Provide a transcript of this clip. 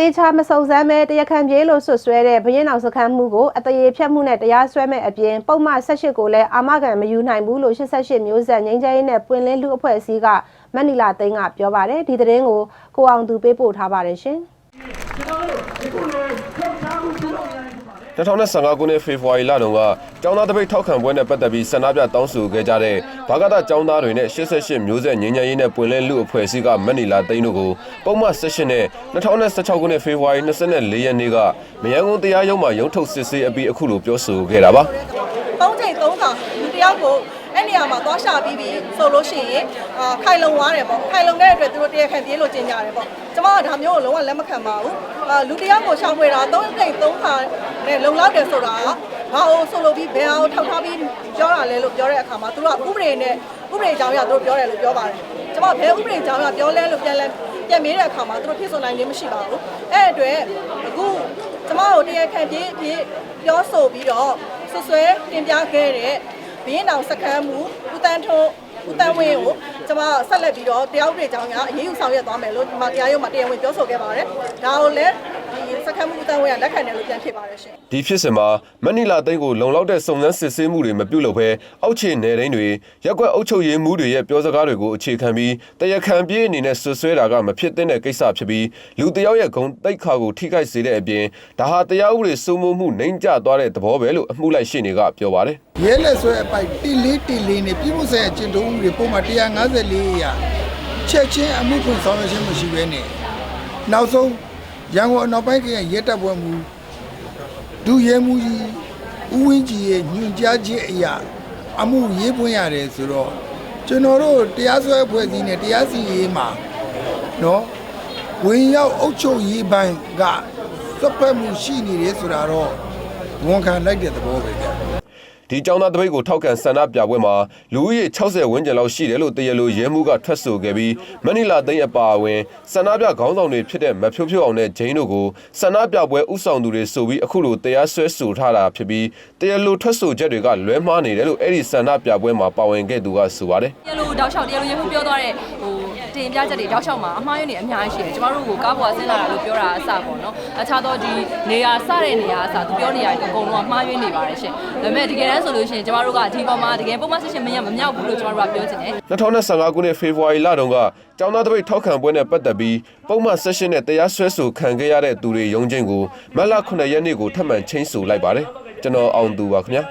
တေချာမစုံစမ်းမဲတရားခံပြေးလို့ဆွတ်ဆွဲတဲ့ဘရင်အောင်စခန်းမှုကိုအတရေဖြတ်မှုနဲ့တရားစွဲမဲ့အပြင်ပုံမှန်18ကိုလည်းအာမခံမယူနိုင်ဘူးလို့88မျိုးဆက်ငိမ့်ချမ်းရေးနဲ့ပွင့်လင်းလူအဖွဲ့အစည်းကမက်နီလာသိန်းကပြောပါတယ်ဒီသတင်းကိုကိုအောင်သူပေးပို့ထားပါတယ်ရှင် 2015ခုနှစ်ဖေဖော်ဝါရီလတုန်းကကျောင်းသားတပိတ်ထောက်ခံပွဲနဲ့ပတ်သက်ပြီးဆန္ဒပြတောင်းဆိုခဲ့ကြတဲ့ဘာဂဒကျောင်းသားတွေနဲ့88မျိုးဆက်ငင်းညရေးနဲ့ပွင့်လင်းလူအဖွဲ့အစည်းကမက်နီလာသိန်းတို့ကိုပုံမှန်18နဲ့2016ခုနှစ်ဖေဖော်ဝါရီ24ရက်နေ့ကမယန်းကုန်းတရားရုံးမှာရုံးထုတ်စစ်ဆေးအပြီးအခုလိုပြောဆိုခဲ့တာပါသုံးချိန်သုံးခါလူတစ်ယောက်ကို အဲ့နေရာမှာသွားရှာပြီးပြီဆိုလို့ရှိရင်အာခိုင်လုံသွားတယ်ပေါ့ခိုင်လုံတဲ့အတွက်သူတို့တရားခံပြေးလို့ကျင်ကြတယ်ပေါ့ကျမကဒါမျိုးကိုလုံးဝလက်မခံပါဘူးအာလူတစ်ယောက်ကိုရှောင်ဖွေတာသုံးချိန်သုံးခါနဲ့လုံလောက်တယ်ဆိုတာကဘာလို့ဆိုလို့ပြီးဘယ်အောင်ထောက်ထားပြီးပြောတာလဲလို့ပြောတဲ့အခါမှာသူတို့ကဥပဒေနဲ့ဥပဒေကြောင်းရသူတို့ပြောတယ်လို့ပြောပါတယ်ကျမဘယ်ဥပဒေကြောင်းရပြောလဲလို့ပြန်လဲပြန်မေးတဲ့အခါမှာသူတို့ဖြစ်ဆိုနိုင်ခြင်းမရှိပါဘူးအဲ့အတွက်အခုကျမတို့တရားခံပြေးပြေးပြောဆိုပြီးတော့ဆွဆွဲတင်ပြခဲ့တဲ့ ဘင်းတောင်စခန်းမူဦးတန်းထွန်းဦးတန်းဝင်းကိုကျွန်မဆက်လက်ပြီးတော့တရားဥပဒေကြောင်းကအရေးယူဆောင်ရွက်သွားမယ်လို့ကျွန်မတရားရုံးမှာတရားဝင်ပြောဆိုခဲ့ပါတယ်။ဒါကိုလည်းဒီစ ခန်းမူဦးတန်းဝင်းကလက်ခံတယ်လို့ပြန်ဖြစ်ပါတယ်ရှင်။ဒီဖြစ်စဉ်မှာမက်နီလာသိန်းကိုလုံလောက်တဲ့စုံစမ်းစစ်ဆေးမှုတွေမပြုလုပ်ဘဲအောက်ခြေနယ်ရင်းတွေရက်ကွက်အုပ်ချုပ်ရေးမှုတွေရဲ့ပြောစကားတွေကိုအခြေခံပြီးတရားခံပြေးအနေနဲ့ဆွဆွဲတာကမဖြစ်သင့်တဲ့ကိစ္စဖြစ်ပြီးလူတစ်ယောက်ရဲ့ဂုဏ်တိတ်ခါကိုထိခိုက်စေတဲ့အပြင်ဒါဟာတရားဥပဒေစိုးမိုးမှုနှိမ့်ကျသွားတဲ့သဘောပဲလို့အမှုလိုက်ရှင်းတွေကပြောပါတယ်ရဲလက်ဆွဲအပိုက်တီလေးတီလေးနဲ့ပြည်မှုဆိုင်ရာကျင့်သုံးမှုတွေပုံမှန်154ရာချက်ချင်းအမှုဖွင့်ဆောင်ရွက်ခြင်းမရှိဘဲနဲ့နောက်ဆုံး ရန်ကုန်အနောက်ပိုင်းကရဲတပ်ဖွဲ့မှုဒုရဲမှုကြီးဦးဝင်းကြီးရဲ့ညွှန်ကြားခြင်းအရာအမှုရေးပွင့်ရတယ်ဆိုတော့ကျွန်တော်တို့တရားစွဲအဖွဲ့အစည်းနဲ့တရားစီရင်ရေးမှာနော်ဝင်ရောက်အုပ်ချုပ်ရေးပိုင်းကစက်ဖက်မှုရှိနေတယ်ဆိုတာတော့ဝန်ခံလိုက်တဲ့သဘောပဲဗျာ ဒီကြောင်းသားတပိတ်ကိုထောက်ခံဆန္ဒပြပွဲမှာလူဦးရေ60ဝန်းကျင်လောက်ရှိတယ်လို့တရားလိုရဲမှုကထွက်ဆိုခဲ့ပြီးမနီလာသိန်းအပါအဝင်ဆန္ဒပြခေါင်းဆောင်တွေဖြစ်တဲ့မဖြိုးဖြိုးအောင်နဲ့ဂျိန်းတို့ကိုဆန္ဒပြပွဲဥဆောင်သူတွေဆိုပြီးအခုလိုတရားစွဲဆိုထားတာဖြစ်ပြီးတရားလိုထွက်ဆိုချက်တွေကလွဲမှားနေတယ်လို့အဲ့ဒီဆန္ဒပြပွဲမှာပါဝင်ခဲ့သူကဆိုပါတယ်တရားလိုတောက်လျှောက်တရားလိုရမှုပြောသွားတဲ့ဟိုတင်ပြချက်တွေတောက်လျှောက်မှာအမှားယွင်းတွေအများကြီးရှိတယ်ကျမတို့ကိုကားပေါ်ကဆင်းလာတာလို့ပြောတာအစပေါ့နော်အခြားသောဒီနေရာစတဲ့နေရာအစသူပြောနေရတယ်အကုန်လုံးကမှားယွင်းနေပါတယ်ရှင်ဒါပေမဲ့တကယ်တမ်းဆိုလို့ရှိရင်ကျမတို့ကဒီပေါ်မှာတကယ်ပုံမှန်ဆက်ရှင်မရမမြောက်ဘူးလို့ကျမတို့ကပြောချင်တယ်2015ခုနှစ်ဖေဖော်ဝါရီလတုန်းကကျောင်းသားတပိတ်ထောက်ခံပွဲနဲ့ပတ်သက်ပြီးပုံမှန်ဆက်ရှင်နဲ့တရားစွဲဆိုခံခဲ့ရတဲ့သူတွေရုံးချင်းကိုမတ်လ9ရက်နေ့ကိုထပ်မံချင်းဆိုလိုက်ပါတယ်ကျွန်တော်အောင်သူပါခင်ဗျာ